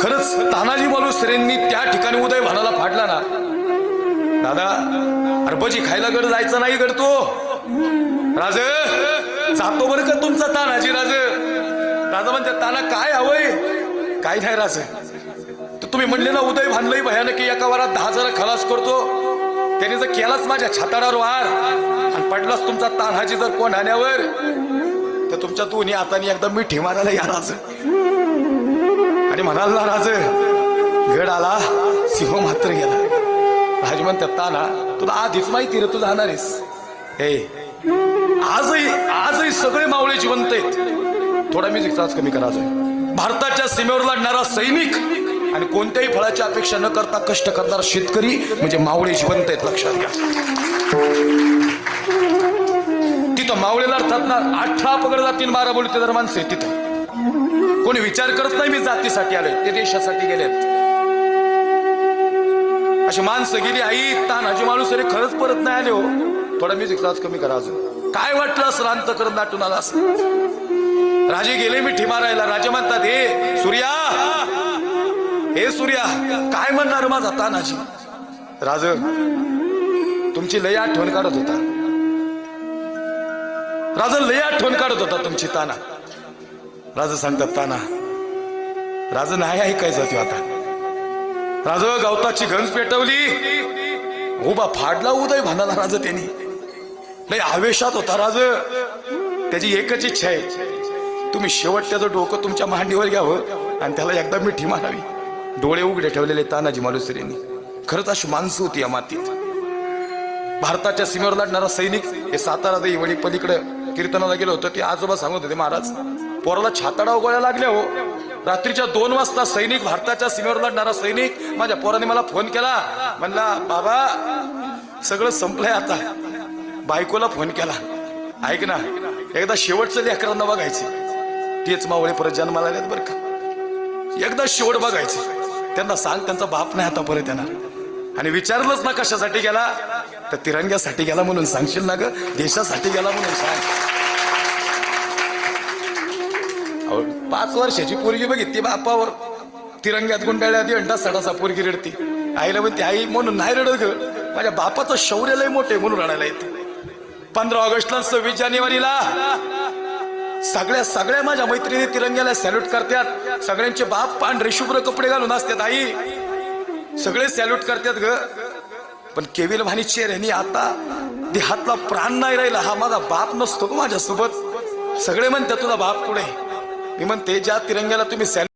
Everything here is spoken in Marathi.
खरंच तानाजी मालुसरेंनी त्या ठिकाणी उदय भानाला फाडला ना. दादा अरबजी खायला गड जायचं नाही गड तो. राज जातो बरं का तुमचा तानाजी राज? राजा म्हणते ताना काय हवंय काय नाही राज. तर तुम्ही म्हणले ना उदय भानलंय भयानक एका वारात दहा जरा खलास करतो. त्याने जर केलाच माझ्या छाताडावर वार आणि पडलाच तुमचा तानाजी जर कोण आण्यावर तर तुमच्या दोन्ही हाताने एकदा मिठी मारायला या राज. आणि म्हणाल ना राज? गड आला सिंह मात्र गेला. राज म्हणतात ताना तुला आधीच माहिती रे तू जाणार आहेस. हे आजही आजही सगळे मावळे जिवंत आहेत. थोडा म्युझिकचा त्रास कमी करा भारताच्या सीमेवर लढणारा सैनिक आणि कोणत्याही फळाची अपेक्षा न करता कष्ट करणारा शेतकरी म्हणजे मावळे जिवंत आहेत लक्षात घ्या. तिथं मावळे लढतात ना अठरा पकड जातील बारा बोलते तर माणसं आहेत तिथं कोणी विचार करत नाही मी जातीसाठी आलोय ते देशासाठी गेलेत. अशी माणसं गेली आई तानाजी माणूस अरे खरंच परत नाही आले हो. थोडा म्युझिक आज कमी करा अजून. काय वाटलं असं रांत करत नाटून आला असं? राजे गेले मिठी मारायला राजे म्हणतात हे सूर्या हे सूर्या काय म्हणणार माझा तानाजी राज तुमची लय आठवण काढत होता. राजा लय आठवण काढत होता तुमची ताना. राजा सांगतात ताना राजा नाही ऐकायचं ते आता. राज गवताची गंज पेटवली. उभा फाडला उदय म्हणाला राज त्यांनी. लय आवेशात होता राज. त्याची एकच इच्छा आहे. तुम्ही शेवट त्याचं डोकं तुमच्या मांडीवर घ्यावं आणि त्याला एकदा मिठी मारावी. डोळे उघडे ठेवलेले तानाजी मालुसरीने. खरंच अशी माणसं होती या मातीत. भारताच्या सीमेवर लढणारा सैनिक हे सातारा देवळी पलीकडे कीर्तनाला गेलो होतं ते आजोबा सांगत होते महाराज पोराला छाताडा गोळ्या लागल्या हो. रात्रीच्या दोन वाजता सैनिक भारताच्या सीमेवर लढणारा सैनिक माझ्या पोराने मला फोन केला. म्हणला बाबा सगळं संपलंय आता. बायकोला फोन केला. ऐक ना एकदा शेवटचं लेकरांना बघायचे. तेच मावळे परत जन्माला आलेत बरं का. एकदा शेवट बघायचे. त्यांना सांग त्यांचा बाप नाही आता परत येणार. आणि विचारलंच ना कशासाठी गेला. तर तिरंग्यासाठी गेला म्हणून सांगशील ना ग? देशासाठी गेला म्हणून सांग. पाच वर्षाची पोरगी बघितली बापावर तिरंग्यात गुंडाळ्या अंडा सडासा पोरगी रडती. आईला म्हणते आई म्हणून नाही रडत ग. माझ्या बापाचं शौर्य लय मोठे म्हणून रडायला येते. पंधरा ऑगस्टला सव्वीस जानेवारीला सगळ्या सगळ्या माझ्या मैत्रिणी तिरंग्याला सॅल्यूट करतात. सगळ्यांचे बाप पांढरे शुभ्र कपडे घालून असतात आई. सगळे सॅल्यूट करतात ग. पण केविल भानी चेहऱ्यानी आता देहातला प्राण नाही राहिला हा माझा बाप नसतो माझ्यासोबत. सगळे म्हणतात तुझा बाप कुठे मी म्हणते ज्या तिरंग्याला तुम्ही सॅल्यूट